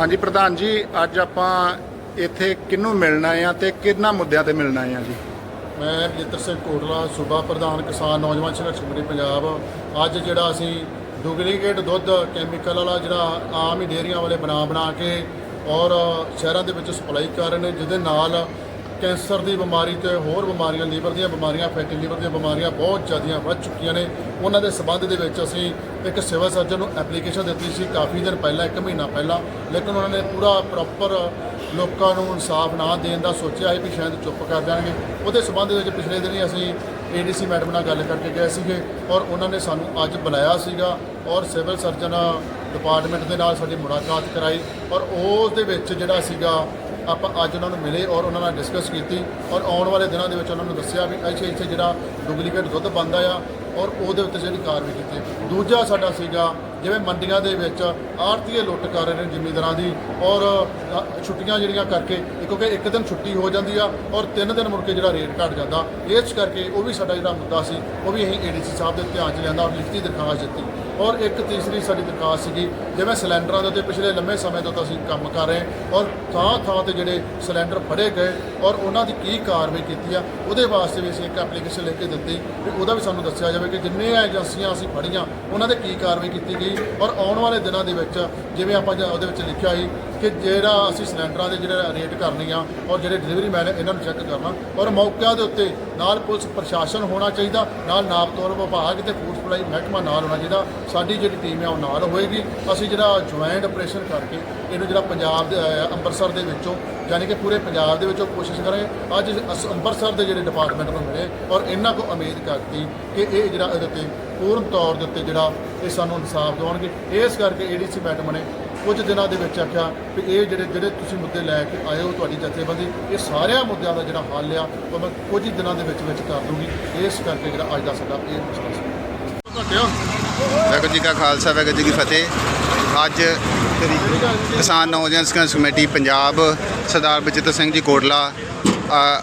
ਹਾਂਜੀ, ਪ੍ਰਧਾਨ ਜੀ, ਅੱਜ ਆਪਾਂ ਇੱਥੇ ਕਿਹਨੂੰ ਮਿਲਣਾ ਆ ਤੇ ਕਿੰਨਾ ਮੁੱਦਿਆਂ ਤੇ ਮਿਲਣਾ ਆ ਜੀ? ਮੈਂ ਬਜਿੱਤਰ ਸਿੰਘ ਕੋਟਲਾ, ਸੂਬਾ ਪ੍ਰਧਾਨ ਕਿਸਾਨ ਨੌਜਵਾਨ ਸੰਘਰਸ਼ ਕਮੇਟੀ, ਪੰਜਾਬ। ਅੱਜ ਜਿਹੜਾ ਅਸੀਂ ਡੁਪਲੀਕੇਟ ਦੁੱਧ ਕੈਮੀਕਲ ਵਾਲਾ ਜਿਹੜਾ ਆਮ ਹੀ ਡੇਅਰੀਆਂ ਵਾਲੇ ਬਣਾ ਬਣਾ ਕੇ ਔਰ ਸ਼ਹਿਰਾਂ ਦੇ ਵਿੱਚ ਸਪਲਾਈ ਕਰ ਰਹੇ ਨੇ, ਜਿਹਦੇ ਨਾਲ ਕੈਂਸਰ ਦੀ ਬਿਮਾਰੀ ਤੇ ਹੋਰ ਬਿਮਾਰੀਆਂ, ਲੀਵਰ ਦੀਆਂ ਬਿਮਾਰੀਆਂ, ਫੈਟੀ ਲੀਵਰ ਦੀਆਂ ਬਿਮਾਰੀਆਂ ਬਹੁਤ ਜ਼ਿਆਦੀਆਂ ਵੱਧ ਚੁੱਕੀਆਂ ਨੇ। ਉਹਨਾਂ ਦੇ ਸਬੰਧ ਦੇ ਵਿੱਚ ਅਸੀਂ ਇੱਕ ਸਿਵਲ ਸਰਜਨ ਨੂੰ ਐਪਲੀਕੇਸ਼ਨ ਦਿੱਤੀ ਸੀ ਕਾਫੀ ਦਿਨ ਪਹਿਲਾਂ, ਇੱਕ ਮਹੀਨਾ ਪਹਿਲਾਂ। ਲੇਕਿਨ ਉਹਨਾਂ ਨੇ ਪੂਰਾ ਪ੍ਰੋਪਰ ਲੋਕਾਂ ਨੂੰ ਇਨਸਾਫ ਨਾ ਦੇਣ ਦਾ ਸੋਚਿਆ ਸੀ ਵੀ ਸ਼ਾਇਦ ਚੁੱਪ ਕਰ ਜਾਣਗੇ। ਉਹਦੇ ਸਬੰਧ ਵਿੱਚ ਪਿਛਲੇ ਦਿਨੀ ਅਸੀਂ ਏਡੀਸੀ ਮੈਡਮ ਨਾਲ ਗੱਲ ਕਰਕੇ ਗਏ ਸੀਗੇ ਔਰ ਉਹਨਾਂ ਨੇ ਸਾਨੂੰ ਅੱਜ ਬੁਲਾਇਆ ਸੀਗਾ ਔਰ ਸਿਵਲ ਸਰਜਨ ਡਿਪਾਰਟਮੈਂਟ ਦੇ ਨਾਲ ਸਾਡੀ ਮੁਲਾਕਾਤ ਕਰਾਈ ਔਰ ਉਸ ਦੇ ਵਿੱਚ ਜਿਹੜਾ ਸੀਗਾ ਆਪਾਂ ਅੱਜ ਉਹਨਾਂ ਨੂੰ ਮਿਲੇ ਔਰ ਉਹਨਾਂ ਨਾਲ ਡਿਸਕਸ ਕੀਤੀ ਔਰ ਆਉਣ ਵਾਲੇ ਦਿਨਾਂ ਦੇ ਵਿੱਚ ਉਹਨਾਂ ਨੂੰ ਦੱਸਿਆ ਵੀ ਇੱਥੇ ਇੱਥੇ ਜਿਹੜਾ ਡੁਪਲੀਕੇਟ ਦੁੱਧ ਬਣਦਾ ਆ ਔਰ ਉਹਦੇ ਉੱਤੇ ਜਿਹੜੀ ਕਾਰਵਾਈ ਕੀਤੀ। ਦੂਜਾ ਸਾਡਾ ਸੀਗਾ, ਜਿਵੇਂ ਮੰਡੀਆਂ ਦੇ ਵਿੱਚ ਆੜਤੀਏ ਲੁੱਟ ਕਰ ਰਹੇ ਨੇ ਜ਼ਿਮੀਂਦਾਰਾਂ ਦੀ ਔਰ ਛੁੱਟੀਆਂ ਜਿਹੜੀਆਂ ਕਰਕੇ ਕਿਉਂਕਿ ਇੱਕ ਦਿਨ ਛੁੱਟੀ ਹੋ ਜਾਂਦੀ ਆ ਔਰ ਤਿੰਨ ਦਿਨ ਮੁੜ ਕੇ ਜਿਹੜਾ ਰੇਟ ਘਟ ਜਾਂਦਾ। ਇਸ ਕਰਕੇ ਉਹ ਵੀ ਸਾਡਾ ਜਿਹੜਾ ਮੁੱਦਾ ਸੀ, ਉਹ ਵੀ ਅਸੀਂ ਏਡੀਸੀ ਸਾਹਿਬ ਦੇ ਧਿਆਨ 'ਚ ਲਿਆਂਦਾ ਔਰ ਲਿਖਤੀ ਦਰਖਾਸਤ ਦਿੱਤੀ। ਔਰ ਇੱਕ ਤੀਸਰੀ ਸਾਡੀ ਦਰਖਾਸਤ ਸੀਗੀ, ਜਿਵੇਂ ਸਿਲੰਡਰਾਂ ਦੇ ਉੱਤੇ ਪਿਛਲੇ ਲੰਮੇ ਸਮੇਂ ਤੋਂ ਅਸੀਂ ਕੰਮ ਕਰ ਰਹੇ ਔਰ ਥਾਂ ਥਾਂ ਤੇ ਜਿਹੜੇ ਸਿਲੰਡਰ ਫੜੇ ਗਏ ਔਰ ਉਹਨਾਂ ਦੀ ਕੀ ਕਾਰਵਾਈ ਕੀਤੀ ਆ, ਉਹਦੇ ਵਾਸਤੇ ਵੀ ਅਸੀਂ ਇੱਕ ਐਪਲੀਕੇਸ਼ਨ ਲਿਖ ਕੇ ਦਿੱਤੀ ਵੀ ਉਹਦਾ ਵੀ ਸਾਨੂੰ ਦੱਸਿਆ ਜਾਵੇ ਕਿ ਜਿੰਨੇ ਏਜੰਸੀਆਂ ਅਸੀਂ ਫੜੀਆਂ, ਉਹਨਾਂ 'ਤੇ ਕੀ ਕਾਰਵਾਈ ਕੀਤੀ ਗਈ ਔਰ ਆਉਣ ਵਾਲੇ ਦਿਨਾਂ ਦੇ ਵਿੱਚ ਜਿਵੇਂ ਆਪਾਂ ਜ- ਉਹਦੇ ਵਿੱਚ ਲਿਖਿਆ ਸੀ ਕਿ ਜਿਹੜਾ ਅਸੀਂ ਸਿਲੰਡਰਾਂ ਦੇ ਜਿਹੜਾ ਰੇਟ ਕਰਨੀ ਆ ਔਰ ਜਿਹੜੇ ਡਿਲੀਵਰੀ ਮੈਨ ਇਹਨਾਂ ਨੂੰ ਚੈੱਕ ਕਰਨਾ ਔਰ ਮੌਕਿਆਂ ਦੇ ਉੱਤੇ ਨਾਲ ਪੁਲਿਸ ਪ੍ਰਸ਼ਾਸਨ ਹੋਣਾ ਚਾਹੀਦਾ, ਨਾਲ ਨਾਪ ਵਿਭਾਗ ਤੇ ਫੂਡ ਸਪਲਾਈ ਮਹਿਕਮਾ ਨਾਲ ਹੋਣਾ ਚਾਹੀਦਾ ਸਾਡੀ ਜਿਹੜੀ ਟੀਮ ਹੈ ਉਹ ਨਾਲ ਹੋਏਗੀ। ਅਸੀਂ ਜਿਹੜਾ ਜੁਆਇੰਟ ਆਪਰੇਸ਼ਨ ਕਰਕੇ ਇਹਨੂੰ ਜਿਹੜਾ ਪੰਜਾਬ ਦੇ ਅ, ਅੰਮ੍ਰਿਤਸਰ ਦੇ ਵਿੱਚੋਂ ਯਾਨੀ ਕਿ ਪੂਰੇ ਪੰਜਾਬ ਦੇ ਵਿੱਚੋਂ ਕੋਸ਼ਿਸ਼ ਕਰਾਂਗੇ। ਅੱਜ ਅਸ- ਅੰਮ੍ਰਿਤਸਰ ਦੇ ਜਿਹੜੇ ਡਿਪਾਰਟਮੈਂਟ ਨੂੰ ਮਿਲੇ ਔਰ ਇਹਨਾਂ ਕੋ ਉਮੀਦ ਕਰਤੀ ਕਿ ਇਹ ਜਿਹੜਾ ਇਹਦੇ ਉੱਤੇ ਪੂਰਨ ਤੌਰ ਦੇ ਉੱਤੇ ਜਿਹੜਾ ਇਹ ਸਾਨੂੰ ਇਨਸਾਫ ਦਿਵਾਉਣਗੇ। ਇਸ ਕਰਕੇ ਏਡੀਸੀ ਮੈਡਮ ਨੇ ਕੁਝ ਦਿਨਾਂ ਦੇ ਵਿੱਚ ਆਖਿਆ ਵੀ ਇਹ ਜਿਹੜੇ ਜਿਹੜੇ ਤੁਸੀਂ ਮੁੱਦੇ ਲੈ ਕੇ ਆਏ ਹੋ ਤੁਹਾਡੀ ਜਥੇਬੰਦੀ ਇਹ ਸਾਰਿਆਂ ਮੁੱਦਿਆਂ ਦਾ ਜਿਹੜਾ ਹੱਲ ਆ ਉਹ ਮੈਂ ਕੁਝ ਹੀ ਦਿਨਾਂ ਦੇ ਵਿੱਚ ਵਿੱਚ ਕਰ ਦੂੰਗੀ। ਇਸ ਕਰਕੇ ਜਿਹੜਾ ਅੱਜ ਦਾ ਸਾਡਾ ਇਹ ਮਸਲਾ ਸੀ। ਵਾਹਿਗੁਰੂ ਜੀ ਕਾ ਖਾਲਸਾ ਵਾਹਿਗੁਰੂ ਜੀ ਕੀ ਫਤਿਹ। ਅੱਜ ਕਿਸਾਨ ਨੌਜਵਾਨ ਸੰਘਰਸ਼ ਕਮੇਟੀ ਪੰਜਾਬ ਸਰਦਾਰ ਬਚਿੱਤਰ ਸਿੰਘ ਜੀ ਕੋਟਲਾ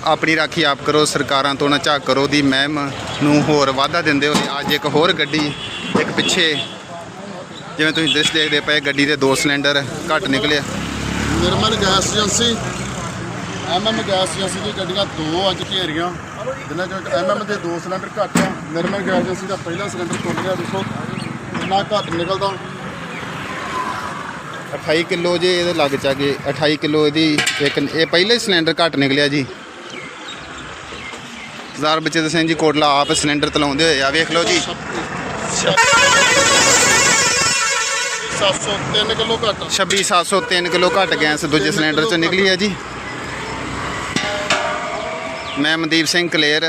ਆਪਣੀ ਰਾਖੀ ਆਪ ਕਰੋ ਸਰਕਾਰਾਂ ਤੋਂ ਨਾ ਝਾਕ ਕਰੋ ਦੀ ਮਹਿਮ ਨੂੰ ਹੋਰ ਵਾਧਾ ਦਿੰਦੇ ਹੋਏ ਅੱਜ ਇੱਕ ਹੋਰ ਗੱਡੀ ਇੱਕ ਪਿੱਛੇ ਜਿਵੇਂ ਤੁਸੀਂ ਦ੍ਰਿਸ਼ ਦੇਖਦੇ ਪਏ ਗੱਡੀ ਦੇ ਦੋ ਸਿਲੰਡਰ ਘੱਟ ਨਿਕਲੇ Nirmal gas agency M M gas agency ਦੀ ਗੱਡੀਆਂ ਦੋ ਅੱਜ ਘੇਰੀਆਂ। ਜਿਨ੍ਹਾਂ ਚੋਂ ਐਮਐਮ ਦੇ ਦੋ ਸਿਲੰਡਰ ਘੱਟ ਆ ਨਿਰਮਲ ਗੈਸ ਏਜੰਸੀ ਦਾ ਪਹਿਲਾ ਸਿਲੰਡਰ ਟੁੱਟ ਗਿਆ ਦੇਖੋ ਕਿੰਨਾ ਘੱਟ ਨਿਕਲਦਾ। 28 ਕਿਲੋ ਜੇ ਇਹਦੇ ਲੱਗ ਚਾ ਗਏ 28 ਕਿਲੋ ਇਹਦੀ ਇੱਕ ਇਹ ਪਹਿਲੇ ਹੀ ਸਿਲੰਡਰ ਘੱਟ ਨਿਕਲਿਆ ਜੀ। ਸਰਦਾਰ ਬਚਿੱਤਰ ਸਿੰਘ ਜੀ ਕੋਟਲਾ ਆਪ ਸਿਲੰਡਰ ਤਲਾਉਂਦੇ ਹੋਏ ਆ ਵੇਖ ਲਓ ਜੀ। 703 ਕਿਲੋ ਘੱਟ 26703 ਕਿਲੋ ਘੱਟ ਗੈਸ ਦੂਜੇ ਸਿਲੰਡਰ ਚੋਂ ਨਿਕਲੀ ਹੈ ਜੀ। ਮੈਂ ਮਨਦੀਪ ਸਿੰਘ ਕਲੇਰ।